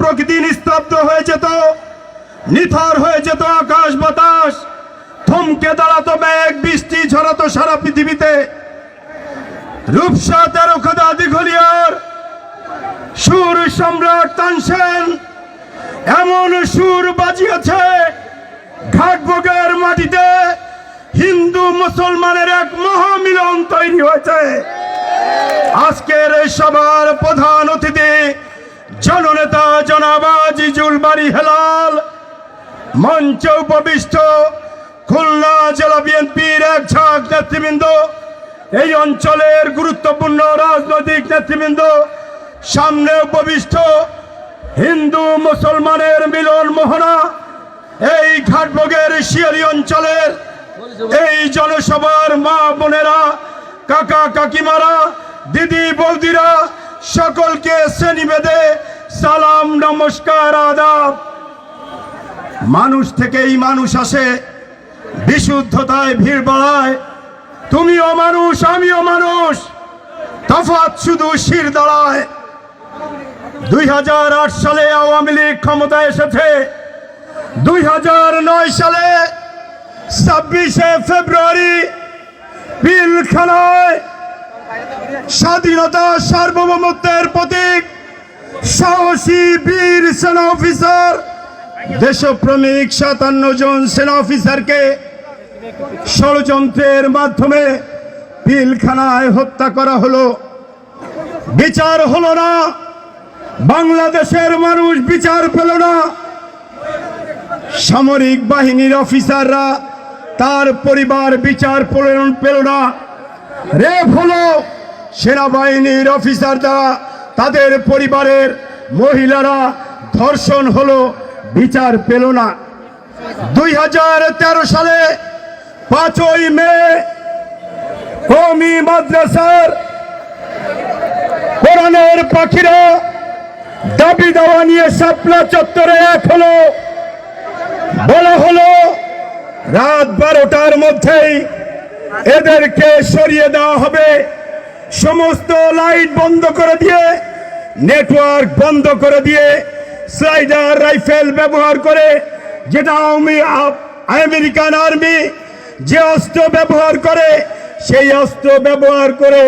প্রকৃতি নিস্তব্ধ হয়ে যেত নিথর হয়ে যেত আকাশ বাতাস? থমকে দাঁড়াতো মেঘ, বৃষ্টি ঝরাতো সারা পৃথিবীতে। রূপসা তেরো খোদা দিঘলিয়ার সুর সম্রাট তানসেন এমন সুর বাজিয়েছে ঘাটবগের মাটিতে। হিন্দু মুসলমানের এক মহামিলন তৈরি হয়েছে। আজকের সভার প্রধান অতিথি জননেতা জনাবাজিজুল বাড়ি হেলাল। মঞ্চ উপবিষ্ট খুলনা জেলা বিএনপির এক ঝাঁক নেতৃবৃন্দ। এই অঞ্চলের গুরুত্বপূর্ণ রাজনৈতিক নেতৃবৃন্দ। সামনে উপবিষ্ট হিন্দু মুসলমানের মিলন মোহনা। এই ঘাটবগের শিয়ারি অঞ্চলের এই জনসভার মা বোনেরা, কাকা কাকিমারা, দিদি বৌদিরা, সকলকে শ্রেণি বেঁধে সালাম, নমস্কার, আদাব। মানুষ থেকেই মানুষ আসে, বিশুদ্ধতায় ভিড় বাড়ায় তুমিও মানুষ, আমিও মানুষ। তফাৎ শুধু শির দাঁড়ায়। দুই হাজার আট সালে আওয়ামী লীগ ক্ষমতায় এসেছে। দুই নয় সালে ছাব্বিশে ফেব্রুয়ারি পিলখানায় স্বাধীনতা সার্বভৌমত্বের প্রতীক সাহসী বীর সেনা অফিসার, দেশপ্রেমিক সাতান্ন জন সেনা অফিসারকে ষড়যন্ত্রের মাধ্যমে পিলখানায় হত্যা করা হলো। বিচার হলো না, বাংলাদেশের মানুষ বিচার পেল না। সামরিক বাহিনীর অফিসাররা তার পরিবার বিচার পেল না। রেপ হলো সেনাবাহিনীর অফিসার দ্বারা তাদের পরিবারের মহিলারা ধর্ষণ হলো, বিচার পেল না। দুই হাজার তেরো সালে পাঁচই মে কমি মাদ্রাসার কোরআনের পাখিরা দাবি দাওয়া নিয়ে শাপলা চত্বরে এক হলো, বলা হলো, রাত বারোটার মধ্যেই এদেরকে সরিয়ে দেওয়া হবে। সমস্ত লাইট বন্ধ করে দিয়ে নেটওয়ার্ক বন্ধ করে দিয়ে স্লাইডার রাইফেল ব্যবহার করে, যেটা আওয়ামী আমেরিকান আর্মি যে অস্ত্র ব্যবহার করে, সেই অস্ত্র ব্যবহার করে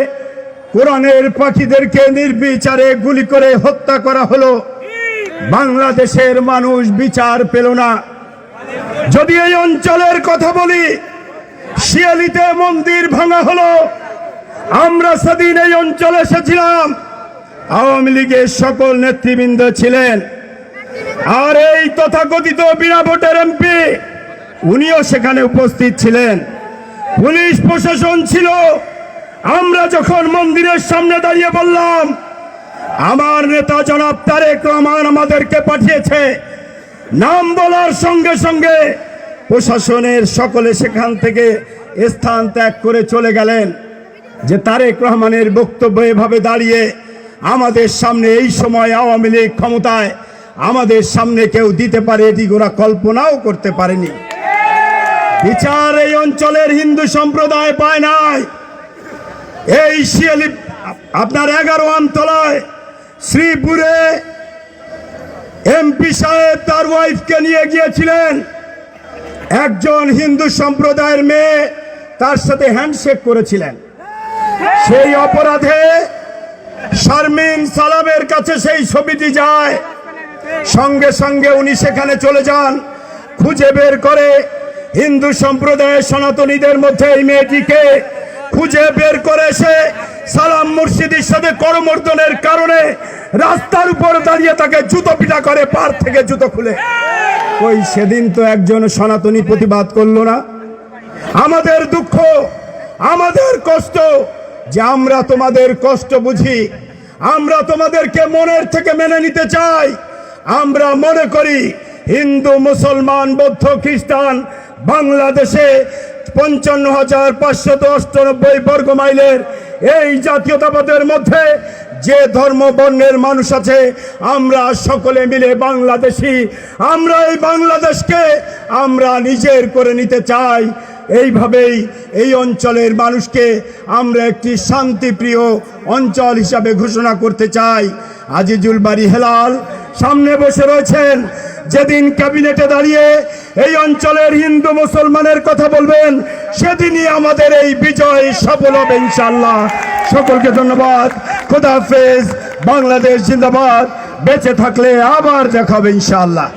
কোরআনের পাখিদেরকে নির্বিচারে গুলি করে হত্যা করা হলো। বাংলাদেশের মানুষ বিচার পেল না। যদি এই অঞ্চলের কথা বলি, শিয়ালিতে মন্দির ভাঙা হলো। আমরা সেদিন এই অঞ্চলে এসেছিলাম। আওয়ামী লীগের সকল নেতৃবৃন্দ ছিলেন। আর এই তথাকথিত বিনা ভোটের এমপি, উনিও সেখানে উপস্থিত ছিলেন। পুলিশ প্রশাসন ছিল। আমরা যখন মন্দিরের সামনে দাঁড়িয়ে বললাম, আমার নেতা জনাব তারেক রহমান আমাদেরকে পাঠিয়েছে। নাম বলার সঙ্গে সঙ্গে প্রশাসনের সকলে সেখান থেকে স্থান ত্যাগ করে চলে গেলেন। যে তারেক রহমানের বক্তব্য এভাবে দাঁড়িয়ে আমাদের সামনে এই সময় আওয়ামী লীগ ক্ষমতায় আমাদের সামনে কেউ দিতে পারে এটি ওরা কল্পনাও করতে পারেনি। বিচার এই অঞ্চলের হিন্দু সম্প্রদায় পায় নাই। এই শিয়ালি আপনার এগারো আমতলায় শ্রীপুরে এমপি সাহেব তার ওয়াইফকে নিয়ে গিয়েছিলেন। একজন হিন্দু সম্প্রদায়ের মেয়ে তার সাথে হ্যান্ডশেক করেছিলেন। সেই অপরাধে শারমিন সালামের কাছে সেই ছবিটি যায়। সঙ্গে সঙ্গে উনি সেখানে চলে যান। খুঁজে বের করে হিন্দু সম্প্রদায়ের সনাতনীদের মধ্যে এই মেয়েটিকে। খুঁজে বের করে সে সালাম মুর্শিদির সাথে করমর্দনের কারণে রাস্তার উপর দাঁড়িয়ে তাকে জুতো পিটা করে, পার থেকে জুতো খুলে। ওই সেদিন তো একজন সনাতনী প্রতিবাদ করল না। আমাদের দুঃখ, আমাদের কষ্ট, যে আমরা তোমাদের কষ্ট বুঝি। আমরা তোমাদেরকে মনের থেকে মেনে নিতে চাই। আমরা মনে করি হিন্দু, মুসলমান, বৌদ্ধ, খ্রিস্টান, বাংলাদেশে পঞ্চান্ন হাজার পাঁচশত অষ্টানব্বই বর্গ মাইলের এই জাতীয়তাবাদের মধ্যে যে ধর্ম বর্ণের মানুষ আছে, আমরা সকলে মিলে বাংলাদেশি। আমরা এই বাংলাদেশকে আমরা নিজের করে নিতে চাই। এইভাবেই এই অঞ্চলের মানুষকে আমরা একটি শান্তিপ্রিয় অঞ্চল হিসাবে ঘোষণা করতে চাই। আজিজুল বাড়ি হেলাল সামনে বসে রয়েছেন। যেদিন ক্যাবিনেটে দাঁড়িয়ে এই অঞ্চলের হিন্দু মুসলমানের কথা বলবেন, সেদিনই আমাদের এই বিজয় সফল হবে ইনশাল্লাহ সকলকে ধন্যবাদ। খোদাফেজ বাংলাদেশ জিন্দাবাদ। বেঁচে থাকলে আবার দেখাবে ইনশাল্লাহ